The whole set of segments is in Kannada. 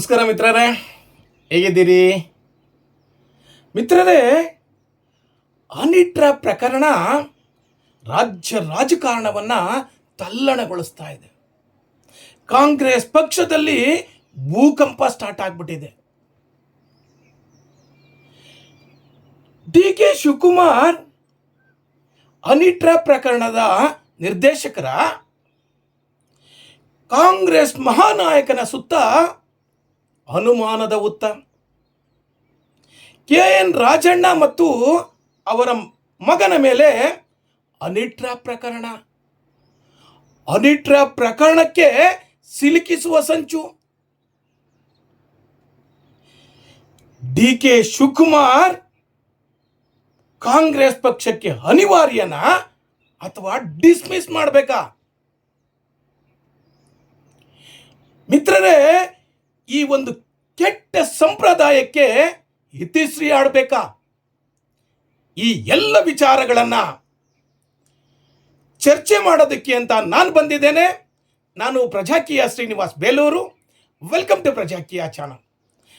ನಮಸ್ಕಾರ ಮಿತ್ರರೇ, ಹೇಗಿದ್ದೀರಿ? ಮಿತ್ರರೇ, ಅನಿಟ್ರ ಪ್ರಕರಣ ರಾಜ್ಯ ರಾಜಕಾರಣವನ್ನು ತಲ್ಲಣಗೊಳಿಸ್ತಾ ಇದೆ. ಕಾಂಗ್ರೆಸ್ ಪಕ್ಷದಲ್ಲಿ ಭೂಕಂಪ ಸ್ಟಾರ್ಟ್ ಆಗ್ಬಿಟ್ಟಿದೆ. ಡಿ ಕೆ ಶಿವಕುಮಾರ್ ಅನಿಟ್ರ ಪ್ರಕರಣದ ನಿರ್ದೇಶಕರ ಕಾಂಗ್ರೆಸ್ ಮಹಾನಾಯಕನ ಸುತ್ತ ಅನುಮಾನದ ಉತ್ತ. ಕೆ ಎನ್ ರಾಜಣ್ಣ ಮತ್ತು ಅವರ ಮಗನ ಮೇಲೆ ಅನಿಟ್ರ ಪ್ರಕರಣ. ಅನಿಟ್ರ ಪ್ರಕರಣಕ್ಕೆ ಸಿಲುಕಿಸುವ ಸಂಚು. ಡಿ ಕೆ ಶಿವಕುಮಾರ್ ಕಾಂಗ್ರೆಸ್ ಪಕ್ಷಕ್ಕೆ ಅನಿವಾರ್ಯನ ಅಥವಾ ಡಿಸ್ಮಿಸ್ ಮಾಡಬೇಕಾ? ಮಿತ್ರರೇ ಈ ಒಂದು ಕೆಟ್ಟ ಸಂಪ್ರದಾಯಕ್ಕೆ ಇತಿಶ್ರೀ ಆಡಬೇಕಾ? ಈ ಎಲ್ಲ ವಿಚಾರಗಳನ್ನು ಚರ್ಚೆ ಮಾಡೋದಕ್ಕೆ ಅಂತ ನಾನು ಬಂದಿದ್ದೇನೆ. ನಾನು Prajakiya Srinivas Belur. Welcome to Prajakiya channel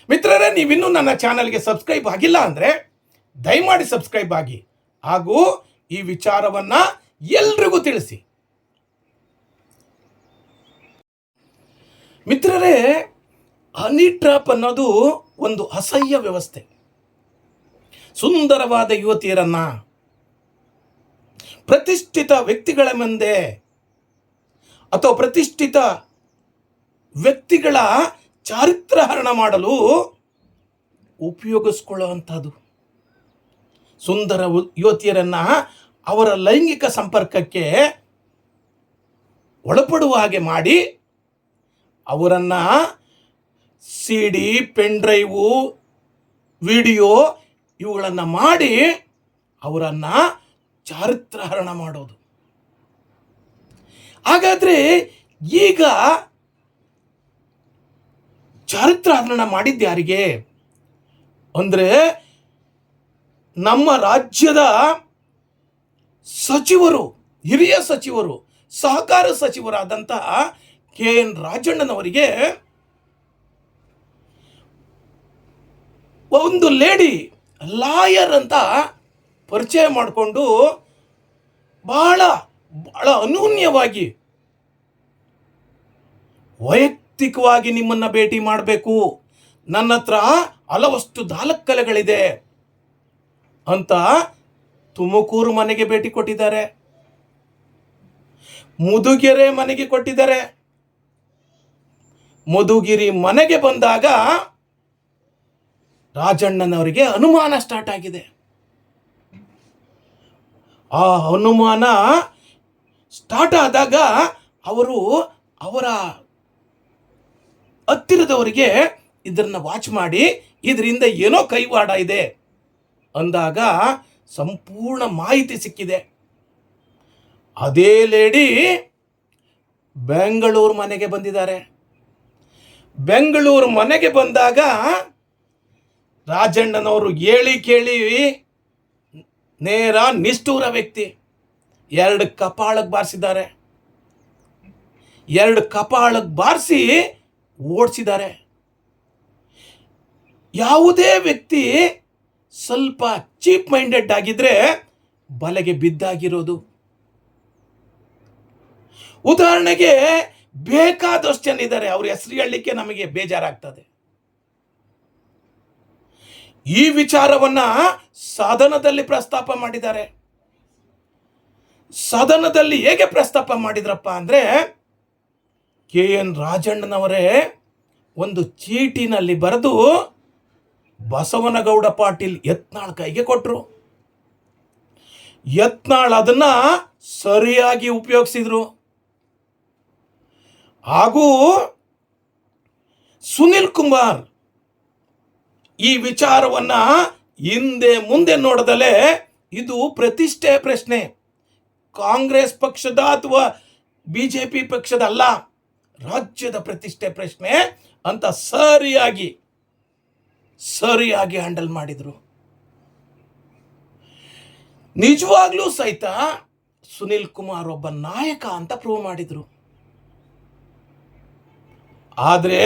ಮಿತ್ರರೇ, ನೀವಿನ್ನೂ ನನ್ನ ಚಾನಲ್ಗೆ ಸಬ್ಸ್ಕ್ರೈಬ್ ಆಗಿಲ್ಲ ಅಂದರೆ ದಯಮಾಡಿ ಸಬ್ಸ್ಕ್ರೈಬ್ ಆಗಿ. ಹಾಗೂ ಈ ವಿಚಾರವನ್ನು ಎಲ್ರಿಗೂ ತಿಳಿಸಿ. ಮಿತ್ರರೇ ಹನಿ ಟ್ರಾಪ್ ಅನ್ನೋದು ಒಂದು ಅಸಹ್ಯ ವ್ಯವಸ್ಥೆ. ಸುಂದರವಾದ ಯುವತಿಯರನ್ನ ಪ್ರತಿಷ್ಠಿತ ವ್ಯಕ್ತಿಗಳ ಮುಂದೆ ಅಥವಾ ಪ್ರತಿಷ್ಠಿತ ವ್ಯಕ್ತಿಗಳ ಚಾರಿತ್ರಹರಣ ಮಾಡಲು ಉಪಯೋಗಿಸ್ಕೊಳ್ಳುವಂಥದ್ದು. ಸುಂದರ ಯುವತಿಯರನ್ನ ಅವರ ಲೈಂಗಿಕ ಸಂಪರ್ಕಕ್ಕೆ ಒಳಪಡುವ ಹಾಗೆ ಮಾಡಿ ಅವರನ್ನು C D pen drive video ಇವುಗಳನ್ನು ಮಾಡಿ ಅವರನ್ನು ಚಾರಿತ್ರಹರಣ ಮಾಡೋದು. ಹಾಗಾದರೆ ಈಗ ಚಾರಿತ್ರಹರಣ ಮಾಡಿದ್ಯಾರಿಗೆ ಅಂದರೆ ನಮ್ಮ ರಾಜ್ಯದ ಸಚಿವರು, ಹಿರಿಯ ಸಚಿವರು, ಸಹಕಾರ ಸಚಿವರಾದಂತಹ ಕೆ ಎನ್ ರಾಜಣ್ಣನವರಿಗೆ ಒಂದು ಲೇಡಿ ಲಾಯರ್ ಅಂತ ಪರಿಚಯ ಮಾಡಿಕೊಂಡು ಬಹಳ ಬಹಳ ಅನೂನ್ಯವಾಗಿ ವೈಯಕ್ತಿಕವಾಗಿ ನಿಮ್ಮನ್ನು ಭೇಟಿ ಮಾಡಬೇಕು. ನನ್ನ ಹತ್ರ ಹಲವಷ್ಟು ದಾಲಕ್ಕಲೆಗಳಿದೆ ಅಂತ ತುಮಕೂರು ಮನೆಗೆ ಭೇಟಿ ಕೊಟ್ಟಿದ್ದಾರೆ. ಮುದುಗೆರೆ ಮನೆಗೆ ಕೊಟ್ಟಿದ್ದಾರೆ. ಮಧುಗಿರಿ ಮನೆಗೆ ಬಂದಾಗ ರಾಜಣ್ಣನವರಿಗೆ ಅನುಮಾನ ಸ್ಟಾರ್ಟ್ ಆಗಿದೆ. ಆ ಅನುಮಾನ ಸ್ಟಾರ್ಟ್ ಆದಾಗ ಅವರು ಅವರ ಹತ್ತಿರದವರಿಗೆ ಇದನ್ನು ವಾಚ್ ಮಾಡಿ ಇದರಿಂದ ಏನೋ ಕೈವಾಡ ಇದೆ ಅಂದಾಗ ಸಂಪೂರ್ಣ ಮಾಹಿತಿ ಸಿಕ್ಕಿದೆ. ಅದೇ ಲೇಡಿ ಬೆಂಗಳೂರು ಮನೆಗೆ ಬಂದಿದ್ದಾರೆ. ಬೆಂಗಳೂರು ಮನೆಗೆ ಬಂದಾಗ ರಾಜಣ್ಣನವರು ಹೇಳಿ ಕೇಳಿ ನೇರ ನಿಷ್ಠೂರ ವ್ಯಕ್ತಿ. ಎರಡು ಕಪಾಳಕ್ಕೆ ಬಾರಿಸಿದ್ದಾರೆ. ಎರಡು ಕಪಾಳಕ್ಕೆ ಬಾರಿಸಿ ಓಡಿಸಿದ್ದಾರೆ. ಯಾವುದೇ ವ್ಯಕ್ತಿ ಸ್ವಲ್ಪ ಚೀಪ್ ಮೈಂಡೆಡ್ ಆಗಿದ್ರೆ ಬಲೆಗೆ ಬಿದ್ದಾಗಿರೋದು. ಉದಾಹರಣೆಗೆ ಬೇಕಾದಷ್ಟು ಜನ ಇದ್ದಾರೆ. ಅವ್ರ ಹೆಸರು ಹೇಳಲಿಕ್ಕೆ ನಮಗೆ ಬೇಜಾರಾಗ್ತದೆ. ಈ ವಿಚಾರವನ್ನ ಸದನದಲ್ಲಿ ಪ್ರಸ್ತಾಪ ಮಾಡಿದ್ದಾರೆ. ಸದನದಲ್ಲಿ ಹೇಗೆ ಪ್ರಸ್ತಾಪ ಮಾಡಿದ್ರಪ್ಪ ಅಂದ್ರೆ ಕೆ ಎನ್ ರಾಜಣ್ಣನವರೇ ಒಂದು ಚೀಟಿನಲ್ಲಿ ಬರೆದು ಬಸವನಗೌಡ ಪಾಟೀಲ್ ಯತ್ನಾಳ್ ಕೈಗೆ ಕೊಟ್ಟರು ಯತ್ನಾಳ್ ಅದನ್ನ ಸರಿಯಾಗಿ ಉಪಯೋಗಿಸಿದ್ರು. ಹಾಗೂ ಸುನಿಲ್ ಕುಮಾರ್ ಈ ವಿಚಾರವನ್ನು ಹಿಂದೆ ಮುಂದೆ ನೋಡದಲೇ ಇದು ಪ್ರತಿಷ್ಠೆ ಪ್ರಶ್ನೆ. ಕಾಂಗ್ರೆಸ್ ಪಕ್ಷದ ಅಥವಾ ಬಿ ಜೆ ಪಕ್ಷದ ಅಲ್ಲ ರಾಜ್ಯದ ಪ್ರತಿಷ್ಠೆ ಪ್ರಶ್ನೆ ಅಂತ ಸರಿಯಾಗಿ ಸರಿಯಾಗಿ ಹ್ಯಾಂಡಲ್ ಮಾಡಿದರು. ನಿಜವಾಗ್ಲೂ ಸಹಿತ ಸುನಿಲ್ ಕುಮಾರ್ ಒಬ್ಬ ನಾಯಕ ಅಂತ ಪ್ರೂವ್ ಮಾಡಿದರು. ಆದರೆ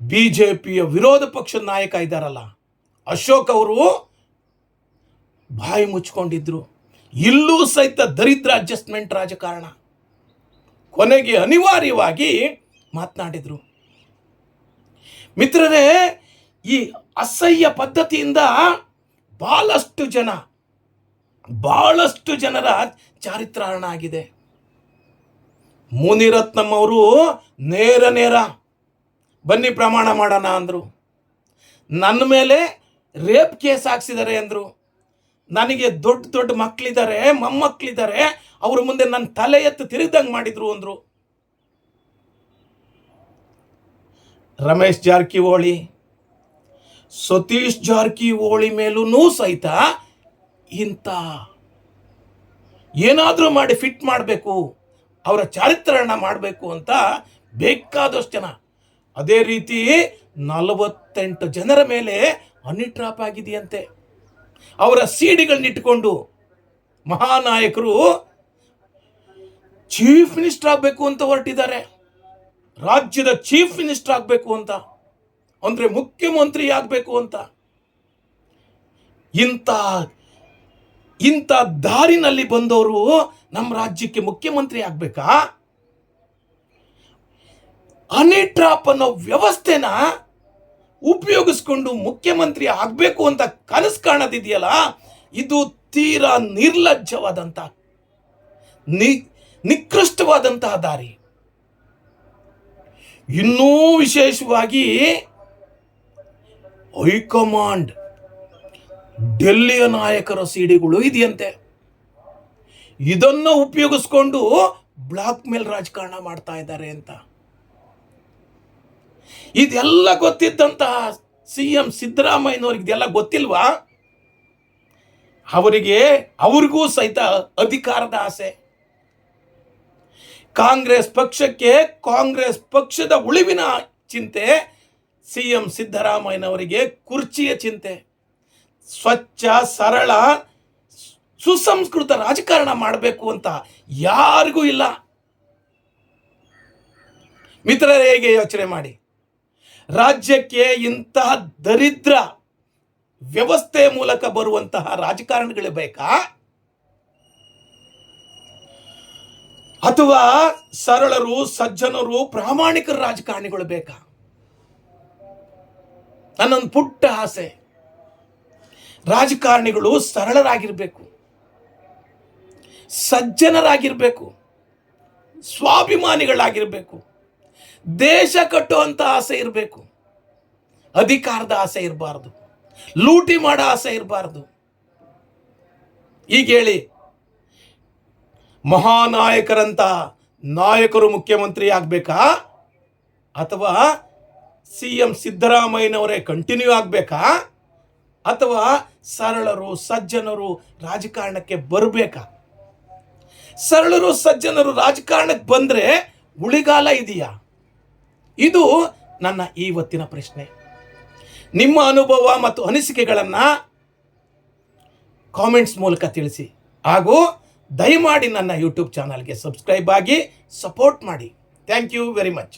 ಬಿ ಜೆ ಪಿಯ ವಿರೋಧ ಪಕ್ಷದ ನಾಯಕ ಇದ್ದಾರಲ್ಲ ಅಶೋಕ್ ಅವರು ಬಾಯಿ ಮುಚ್ಕೊಂಡಿದ್ರು. ಇಲ್ಲೂ ಸಹಿತ ದರಿದ್ರ ಅಡ್ಜಸ್ಟ್ಮೆಂಟ್ ರಾಜಕಾರಣ. ಕೊನೆಗೆ ಅನಿವಾರ್ಯವಾಗಿ ಮಾತನಾಡಿದರು. ಮಿತ್ರರೇ, ಈ ಅಸಹ್ಯ ಪದ್ಧತಿಯಿಂದ ಭಾಳಷ್ಟು ಜನ ಭಾಳಷ್ಟು ಜನರ ಚಾರಿತ್ರಹರಣ ಆಗಿದೆ. ಮುನಿರತ್ನಂ ಅವರು ನೇರ ನೇರ ಬನ್ನಿ ಪ್ರಮಾಣ ಮಾಡೋಣ ಅಂದರು. ನನ್ನ ಮೇಲೆ ರೇಪ್ ಕೇಸ್ ಹಾಕ್ಸಿದ್ದಾರೆ ಅಂದರು. ನನಗೆ ದೊಡ್ಡ ದೊಡ್ಡ ಮಕ್ಕಳಿದ್ದಾರೆ ಮೊಮ್ಮಕ್ಕಳಿದ್ದಾರೆ ಅವ್ರ ಮುಂದೆ ನನ್ನ ತಲೆ ಎತ್ತು ತಿರುಗ್ದಂಗೆ ಮಾಡಿದ್ರು ಅಂದರು. ರಮೇಶ್ ಜಾರಕಿಹೊಳಿ, ಸತೀಶ್ ಜಾರಕಿಹೊಳಿ ಮೇಲೂ ಸಹಿತ ಇಂಥ ಏನಾದರೂ ಮಾಡಿ ಫಿಟ್ ಮಾಡಬೇಕು, ಅವರ ಚಾರಿತ್ರಣ ಮಾಡಬೇಕು ಅಂತ ಬೇಕಾದಷ್ಟು ಜನ ಅದೇ ರೀತಿ ನಲವತ್ತೆಂಟು ಜನರ ಮೇಲೆ ಹನಿ ಟ್ರಾಪ್ ಆಗಿದೆಯಂತೆ. ಅವರ ಸೀಡಿಗಳನ್ನಿಟ್ಟುಕೊಂಡು ಮಹಾನಾಯಕರು ಚೀಫ್ ಮಿನಿಸ್ಟರ್ ಆಗಬೇಕು ಅಂತ ಹೊರಟಿದ್ದಾರೆ. ರಾಜ್ಯದ ಚೀಫ್ ಮಿನಿಸ್ಟರ್ ಆಗಬೇಕು ಅಂತ, ಅಂದರೆ ಮುಖ್ಯಮಂತ್ರಿ ಆಗಬೇಕು ಅಂತ. ಇಂಥ ಇಂಥ ದಾರಿನಲ್ಲಿ ಬಂದವರು ನಮ್ಮ ರಾಜ್ಯಕ್ಕೆ ಮುಖ್ಯಮಂತ್ರಿ ಆಗಬೇಕಾ? ಹನಿ ಟ್ರಾಪ್ ಅನ್ನೋ ವ್ಯವಸ್ಥೆನ ಉಪಯೋಗಿಸ್ಕೊಂಡು ಮುಖ್ಯಮಂತ್ರಿ ಆಗಬೇಕು ಅಂತ ಕನಸು ಕಾಣೋದಿದೆಯಲ್ಲ, ಇದು ತೀರಾ ನಿರ್ಲಜ್ಜವಾದಂಥ ನಿ, ನಿಕೃಷ್ಟವಾದಂತಹ ದಾರಿ. ಇನ್ನೂ ವಿಶೇಷವಾಗಿ ಹೈಕಮಾಂಡ್ ಡೆಲ್ಲಿಯ ನಾಯಕರ ಸಿಡಿಗಳು ಇದೆಯಂತೆ. ಇದನ್ನು ಉಪಯೋಗಿಸ್ಕೊಂಡು ಬ್ಲಾಕ್ ಮೇಲ್ ರಾಜಕಾರಣ ಮಾಡ್ತಾ ಇದ್ದಾರೆ ಅಂತ. ಇದೆಲ್ಲ ಗೊತ್ತಿದ್ದಂತಹ ಸಿ ಎಂ ಸಿದ್ದರಾಮಯ್ಯನವ್ರಿಗೆ ಇದೆಲ್ಲ ಗೊತ್ತಿಲ್ವಾ? ಅವರಿಗೆ ಅವ್ರಿಗೂ ಸಹಿತ ಅಧಿಕಾರದ ಆಸೆ. ಕಾಂಗ್ರೆಸ್ ಪಕ್ಷಕ್ಕೆ ಕಾಂಗ್ರೆಸ್ ಪಕ್ಷದ ಉಳಿವಿನ ಚಿಂತೆ, ಸಿ ಎಂ ಸಿದ್ದರಾಮಯ್ಯನವರಿಗೆ ಕುರ್ಚಿಯ ಚಿಂತೆ. ಸ್ವಚ್ಛ, ಸರಳ, ಸುಸಂಸ್ಕೃತ ರಾಜಕಾರಣ ಮಾಡಬೇಕು ಅಂತ ಯಾರಿಗೂ ಇಲ್ಲ. ಮಿತ್ರರೇ, ಹೇಗೆ ಯೋಚನೆ ಮಾಡಿ? ರಾಜ್ಯಕ್ಕೆ ಇಂತಹ ದರಿದ್ರ ವ್ಯವಸ್ಥೆ ಮೂಲಕ ಬರುವಂತಹ ರಾಜಕಾರಣಿಗಳೇ ಬೇಕಾ? ಅಥವಾ ಸರಳರು, ಸಜ್ಜನರು, ಪ್ರಾಮಾಣಿಕರ ರಾಜಕಾರಣಿಗಳು ಬೇಕಾ? ನನ್ನೊಂದು ಪುಟ್ಟ ಆಸೆ. ರಾಜಕಾರಣಿಗಳು ಸರಳರಾಗಿರಬೇಕು. ಸಜ್ಜನರಾಗಿರಬೇಕು. ಸ್ವಾಭಿಮಾನಿಗಳಾಗಿರಬೇಕು. ದೇಶ ಕಟ್ಟುವಂಥ ಆಸೆ ಇರಬೇಕು. ಅಧಿಕಾರದ ಆಸೆ ಇರಬಾರ್ದು. ಲೂಟಿ ಮಾಡೋ ಆಸೆ ಇರಬಾರ್ದು. ಈಗ ಹೇಳಿ, ಮಹಾನಾಯಕರಂತ ನಾಯಕರು ಮುಖ್ಯಮಂತ್ರಿ ಆಗಬೇಕಾ? ಅಥವಾ ಸಿ ಎಂ ಸಿದ್ದರಾಮಯ್ಯನವರೇ ಕಂಟಿನ್ಯೂ ಆಗಬೇಕಾ? ಅಥವಾ ಸರಳರು, ಸಜ್ಜನರು ರಾಜಕಾರಣಕ್ಕೆ ಬರಬೇಕಾ? ಸರಳರು, ಸಜ್ಜನರು ರಾಜಕಾರಣಕ್ಕೆ ಬಂದರೆ ಉಳಿಗಾಲ ಇದೆಯಾ? ಇದು ನನ್ನ ಇವತ್ತಿನ ಪ್ರಶ್ನೆ. ನಿಮ್ಮ ಅನುಭವ ಮತ್ತು ಅನಿಸಿಕೆಗಳನ್ನು ಕಾಮೆಂಟ್ಸ್ ಮೂಲಕ ತಿಳಿಸಿ. ಹಾಗೂ ದಯಮಾಡಿ ನನ್ನ ಯೂಟ್ಯೂಬ್ ಚಾನಲ್ಗೆ ಸಬ್ಸ್ಕ್ರೈಬ್ ಆಗಿ ಸಪೋರ್ಟ್ ಮಾಡಿ. Thank you very much